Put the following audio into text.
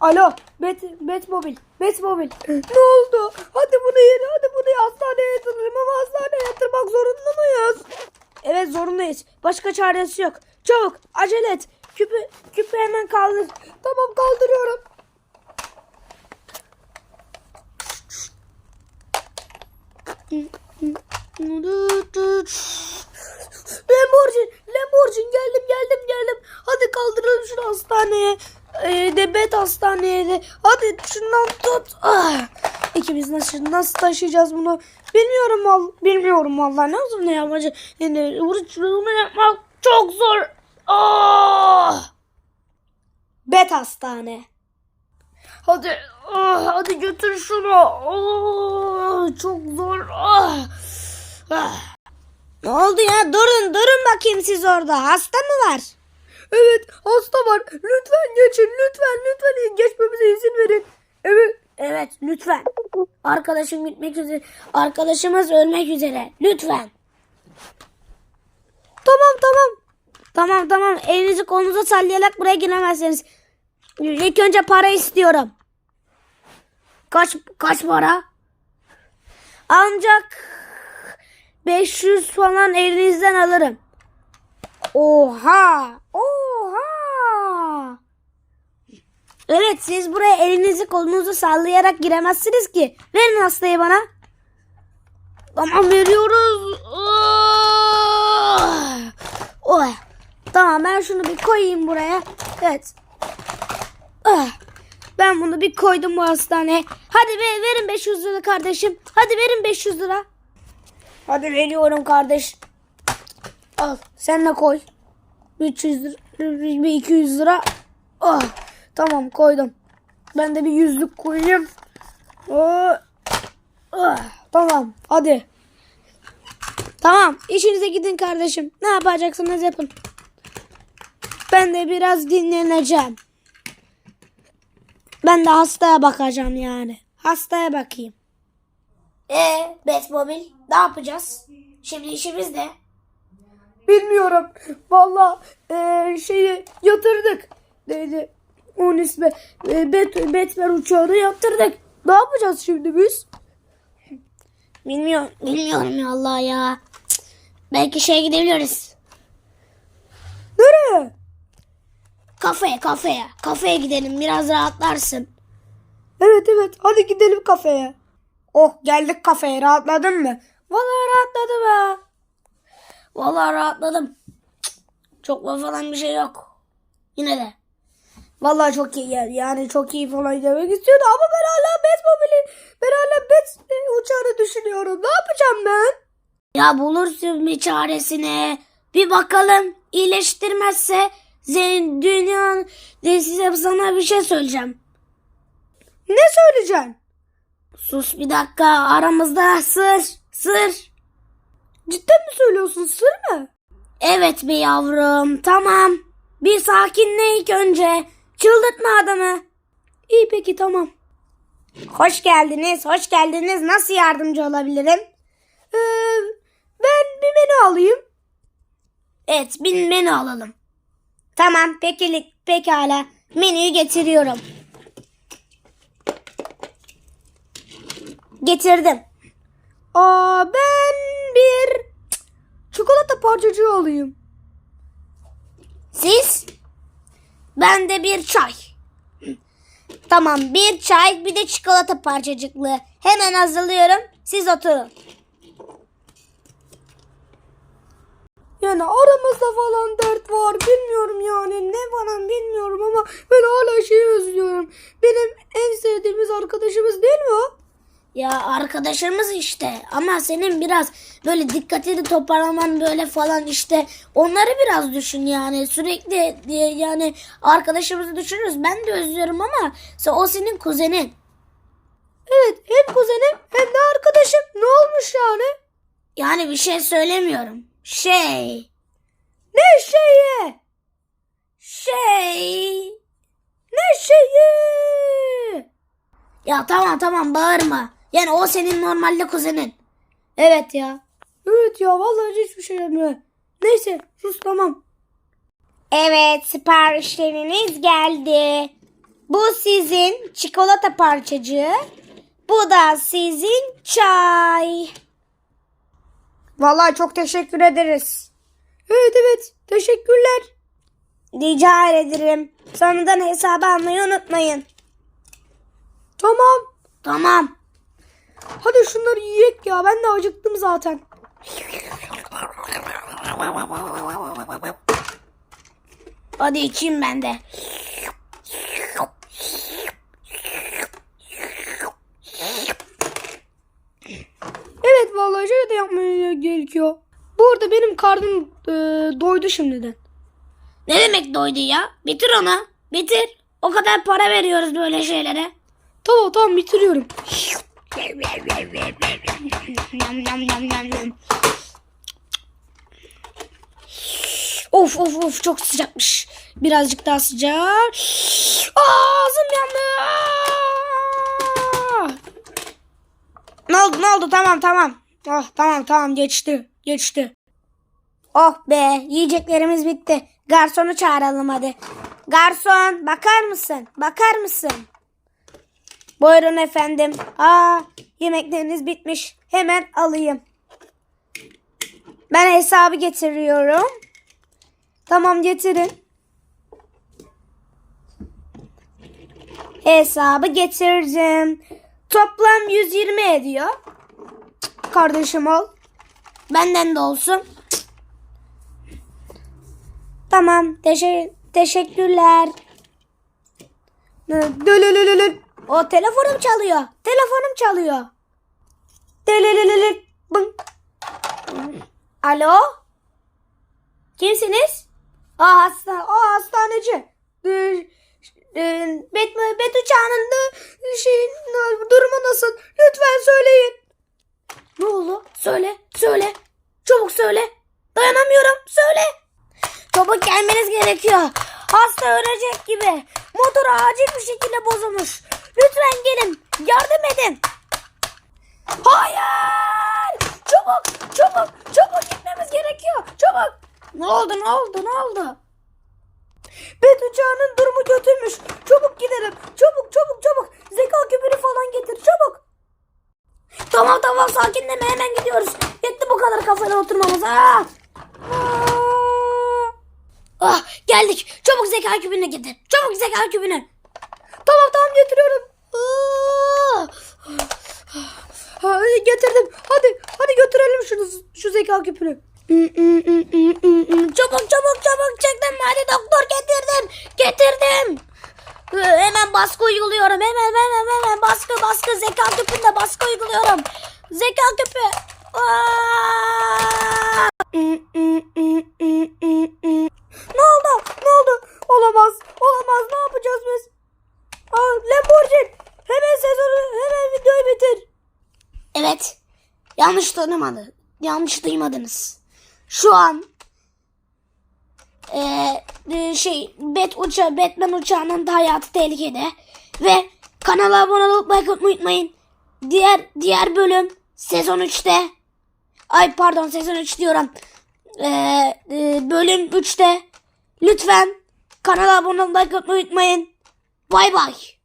Alo, Bet, Betmobil, Betmobil. ne oldu? Hadi bunu yeni, hadi bunu hastaneye yatıralım ama hastaneye yatırmak zorunda mıyız? Evet zorundayız. Başka çaresi yok. Çabuk, acele et. Küpü, küpü hemen kaldır. Tamam kaldırıyorum. Lamborghini, Lamborghini geldim geldim geldim. Hadi kaldıralım şunu hastaneye. Ee, de bet hastaneye. Hadi şundan tut. Ah. İkimiz nasıl, nasıl taşıyacağız bunu? Bilmiyorum val bilmiyorum vallahi ne olur ne yapacağız. Yani bunu yapmak çok zor. Ah. Bet hastane. Hadi ah, hadi götür şunu. Ah, çok zor. Ah. Ah. Ne oldu ya? Durun durun bakayım siz orada. Hasta mı var? Evet hasta var. Lütfen geçin lütfen lütfen geçmemize izin verin. Evet. Evet lütfen. Arkadaşım gitmek üzere. Arkadaşımız ölmek üzere. Lütfen. Tamam tamam. Tamam tamam. Elinizi kolunuza sallayarak buraya giremezsiniz. İlk önce para istiyorum. Kaç kaç para? Ancak 500 falan elinizden alırım. Oha! Oha! Evet siz buraya elinizi kolunuzu sallayarak giremezsiniz ki. Verin hastayı bana. Tamam veriyoruz. Oh! Oh! Tamam ben şunu bir koyayım buraya. Evet. Ah! Ben bunu bir koydum bu hastaneye. Hadi ver, verin 500 lira kardeşim. Hadi verin 500 lira. Hadi veriyorum kardeş. Al sen de koy. 300 lira, bir 200 lira. Ah, tamam koydum. Ben de bir yüzlük koyayım. Ah, ah, tamam hadi. Tamam işinize gidin kardeşim. Ne yapacaksınız yapın. Ben de biraz dinleneceğim. Ben de hastaya bakacağım yani. Hastaya bakayım. Ee, Batmobil ne yapacağız? Şimdi işimiz ne? Bilmiyorum. Valla eee, şeyi yatırdık. Neydi? Onun ismi. E, Bat, Batman uçağını yatırdık. Ne yapacağız şimdi biz? Bilmiyorum. Bilmiyorum ya Allah ya. Cık. Belki şeye gidebiliriz. Nereye? Kafeye kafeye. Kafeye gidelim biraz rahatlarsın. Evet evet hadi gidelim kafeye. Oh geldik kafeye rahatladın mı? Vallahi rahatladım ha. Vallahi rahatladım. Çok falan bir şey yok. Yine de. Vallahi çok iyi yani, yani çok iyi falan demek istiyordu ama ben hala Batmobile'in ben hala Bat e, uçağını düşünüyorum. Ne yapacağım ben? Ya bulursun bir çaresine. Bir bakalım iyileştirmezse Zeyn dünyanın size sana bir şey söyleyeceğim. Ne söyleyeceksin? Sus bir dakika aramızda sır sır. Cidden mi söylüyorsun sır mı? Evet be yavrum tamam. Bir sakinle ilk önce. Çıldırtma adamı. İyi peki tamam. Hoş geldiniz hoş geldiniz. Nasıl yardımcı olabilirim? Ee, ben bir menü alayım. Evet bir menü alalım. Tamam peki pekala. Menüyü getiriyorum. Getirdim. Aa ben bir çikolata parçacığı alayım. Siz? Ben de bir çay. Tamam bir çay bir de çikolata parçacıklı. Hemen hazırlıyorum. Siz oturun. Yani aramızda falan dert var. Bilmiyorum yani ne falan bilmiyorum ama ben hala şeyi özlüyorum. Benim en sevdiğimiz arkadaşımız değil mi o? Ya arkadaşımız işte ama senin biraz böyle dikkatini toparlaman böyle falan işte onları biraz düşün yani sürekli e, yani arkadaşımızı düşünürüz ben de özlüyorum ama o senin kuzenin. Evet hem kuzenim hem de arkadaşım ne olmuş yani? Yani bir şey söylemiyorum şey. Ne şeyi? Şey. Ne şeyi? Ya tamam tamam bağırma. Yani o senin normalde kuzenin. Evet ya. Evet ya vallahi hiçbir şey yapmıyor. Neyse sus tamam. Evet siparişleriniz geldi. Bu sizin çikolata parçacığı. Bu da sizin çay. Vallahi çok teşekkür ederiz. Evet evet teşekkürler. Rica ederim. Sonradan hesabı almayı unutmayın. Tamam. Tamam. Hadi şunları yiyek ya. Ben de acıktım zaten. Hadi içeyim ben de. Evet vallahi şöyle de yapmaya gerekiyor. Bu arada benim karnım e, doydu şimdiden. Ne demek doydu ya? Bitir onu. Bitir. O kadar para veriyoruz böyle şeylere. Tamam tamam bitiriyorum. Of of of çok sıcakmış. Birazcık daha sıcak. Ağzım yandı. Ne oldu ne oldu tamam tamam. Oh tamam tamam geçti geçti. Oh be yiyeceklerimiz bitti. Garsonu çağıralım hadi. Garson bakar mısın? Bakar mısın? Buyurun efendim. Aa yemekleriniz bitmiş. Hemen alayım. Ben hesabı getiriyorum. Tamam getirin. Hesabı getirdim. Toplam 120 ediyor. Kardeşim al. Benden de olsun. Tamam. Teşe teşekkürler. Dölölölölö. O telefonum çalıyor. Telefonum çalıyor. Dölölölölö. Bın. Alo? Kimsiniz? Aa hasta, o hastaneci. Ee, Bet, Bet uçağının da şey, durumu nasıl? Lütfen söyleyin. Ne oldu? Söyle, söyle. Çabuk söyle. Dayanamıyorum. Söyle. Çabuk gelmeniz gerekiyor. Hasta ölecek gibi. Motor acil bir şekilde bozulmuş. Lütfen gelin. Yardım edin. Hayır! Çabuk, çabuk, çabuk gitmemiz gerekiyor. Çabuk. Ne oldu, ne oldu, ne oldu? Bet uçağının durumu kötüymüş. Çabuk gidelim. Çabuk, çabuk, çabuk. Zeka küpünü falan getir, çabuk. Tamam tamam sakinleme hemen gidiyoruz. Yetti bu kadar kafana oturmamız. Aa! Aa! Ah geldik. Çabuk zeka küpünü getir. Çabuk zeka küpünü. Tamam tamam getiriyorum. Hadi getirdim. Hadi hadi götürelim şunu şu zeka küpünü. Çabuk çabuk çabuk çektim. Hadi doktor getirdim. Getirdim. Ee, Hemen baskı uyguluyorum. Hemen hemen hemen baskı baskı zeka küpünde baskı uyguluyorum. Zeka küpü. Aa! Ne oldu? Ne oldu? Olamaz. Olamaz. Ne yapacağız biz? Aa, Lamborghini. Hemen sezonu, hemen videoyu bitir. Evet. Yanlış tanımadı. Yanlış duymadınız. Şu an eee, e, şey Bat uça Batman uçağının da hayatı tehlikede ve kanala abone olup like atmayı unutmayın. Diğer diğer bölüm sezon 3'te ay pardon sezon 3 diyorum. Eee, e, bölüm 3'te lütfen kanala abone olup like atmayı unutmayın. Bay bay.